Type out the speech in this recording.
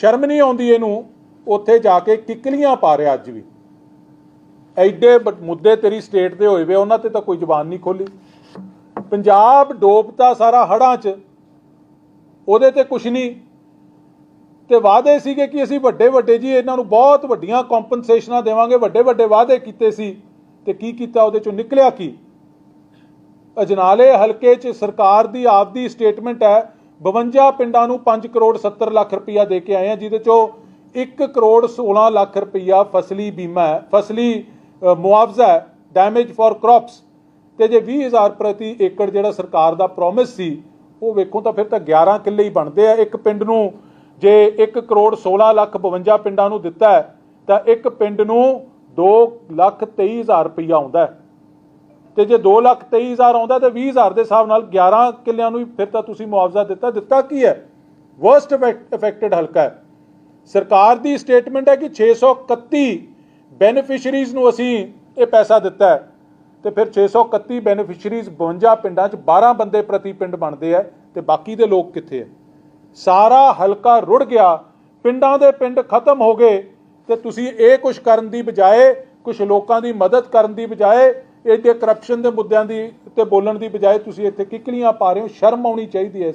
ਸ਼ਰਮ ਨਹੀਂ ਆਉਂਦੀ ਇਹਨੂੰ, ਉੱਥੇ ਜਾ ਕੇ ਕਿੱਕਲੀਆਂ ਪਾ ਰਿਹਾ ਅੱਜ ਵੀ। ਐਡੇ ਮੁੱਦੇ ਤੇਰੀ ਸਟੇਟ ਦੇ ਹੋਏ ਵੇ, ਉਹਨਾਂ ਤੇ ਤਾਂ ਕੋਈ ਜ਼ਬਾਨ ਨਹੀਂ ਖੋਲੀ। ਪੰਜਾਬ ਡੋਬਤਾ ਸਾਰਾ ਹੜਾਂ 'ਚ, ਉਹਦੇ ਤੇ ਕੁਛ ਨਹੀਂ। ਤੇ ਵਾਅਦੇ ਸੀਗੇ ਕਿ ਅਸੀਂ ਵੱਡੇ ਵੱਡੇ ਜੀ, ਇਹਨਾਂ ਨੂੰ ਬਹੁਤ ਵੱਡੀਆਂ ਕੰਪਨਸੇਸ਼ਨਾਂ ਦੇਵਾਂਗੇ, ਵੱਡੇ ਵੱਡੇ ਵਾਅਦੇ ਕੀਤੇ ਸੀ। ਤੇ ਕੀ ਕੀਤਾ, ਉਹਦੇ ਚੋਂ ਨਿਕਲਿਆ ਕੀ? ਅਜਨਾਲੇ ਹਲਕੇ 'ਚ ਸਰਕਾਰ ਦੀ ਆਪਦੀ ਸਟੇਟਮੈਂਟ ਹੈ 52 ਪਿੰਡਾਂ ਨੂੰ 5 ਕਰੋੜ 70 ਲੱਖ ਰੁਪਈਆ ਦੇ ਕੇ ਆਏ ਆ, ਜਿਹਦੇ ਚੋਂ 1 ਕਰੋੜ 16 ਲੱਖ ਰੁਪਈਆ ਫਸਲੀ ਬੀਮਾ ਹੈ, ਫਸਲੀ ਮੁਆਵਜ਼ਾ ਹੈ ਡੈਮੇਜ ਫॉर ਕ੍ਰੌਪਸ ਤੇ ਜੇ 20000 ਪ੍ਰਤੀ ਏਕੜ ਜਿਹੜਾ ਸਰਕਾਰ ਦਾ ਪ੍ਰੋਮਿਸ ਸੀ, ਉਹ ਵੇਖੋ ਤਾਂ ਫਿਰ ਤਾਂ 11 ਕਿੱਲੇ ਹੀ ਬਣਦੇ ਆ। ਇੱਕ ਪਿੰਡ ਨੂੰ ਜੇ 1 ਕਰੋੜ 16 ਲੱਖ 52 ਪਿੰਡਾਂ ਨੂੰ ਦਿੱਤਾ ਤਾਂ ਇੱਕ ਪਿੰਡ ਨੂੰ 2 ਲੱਖ 23000 ਰੁਪਈਆ ਆਉਂਦਾ ਹੈ। ਤੇ ਜੇ 2 ਲੱਖ 23000 ਆਉਂਦਾ ਤੇ 20000 ਦੇ ਹਿਸਾਬ ਨਾਲ 11 ਕਿੱਲਿਆਂ ਨੂੰ ਹੀ ਫਿਰ ਤਾਂ ਤੁਸੀਂ ਮੁਆਵਜ਼ਾ ਦਿੱਤਾ। ਦਿੱਤਾ ਕੀ ਹੈ? ਵਰਸਟ ਅਫੈਕਟਡ ਹਲਕਾ ਹੈ। ਸਰਕਾਰ ਦੀ ਸਟੇਟਮੈਂਟ ਹੈ ਕਿ 631 ਬੈਨੀਫੀਸ਼ੀਅਰੀਜ਼ ਨੂੰ ਅਸੀਂ ਇਹ ਪੈਸਾ ਦਿੱਤਾ ਹੈ ਤੇ ਫਿਰ 631 ਬੈਨੀਫੀਸ਼ੀਅਰੀਜ਼ 52 ਪਿੰਡਾਂ 'ਚ 12 ਬੰਦੇ ਪ੍ਰਤੀ ਪਿੰਡ ਬਣਦੇ ਆ ਤੇ ਬਾਕੀ ਦੇ ਲੋਕ ਕਿੱਥੇ ਹੈ ਸਾਰਾ ਹਲਕਾ ਰੁੜ ਗਿਆ, ਪਿੰਡਾਂ ਦੇ ਪਿੰਡ ਖਤਮ ਹੋ ਗਏ ਤੇ ਤੁਸੀਂ ਇਹ ਕੁਝ ਕਰਨ ਦੀ ਬਜਾਏ ਕੁਝ ਲੋਕਾਂ ਦੀ ਮਦਦ ਕਰਨ ਦੀ ਬਜਾਏ ਇਹਦੇ ਕਰਪਸ਼ਨ ਦੇ ਮੁੱਦਿਆਂ ਦੀ ਤੇ ਬੋਲਣ ਦੀ ਬਜਾਏ ਤੁਸੀਂ ਇੱਥੇ ਕਿਕਲੀਆਂ ਪਾ ਰਹੇ ਹੋ। ਸ਼ਰਮ ਆਉਣੀ ਚਾਹੀਦੀ ਹੈ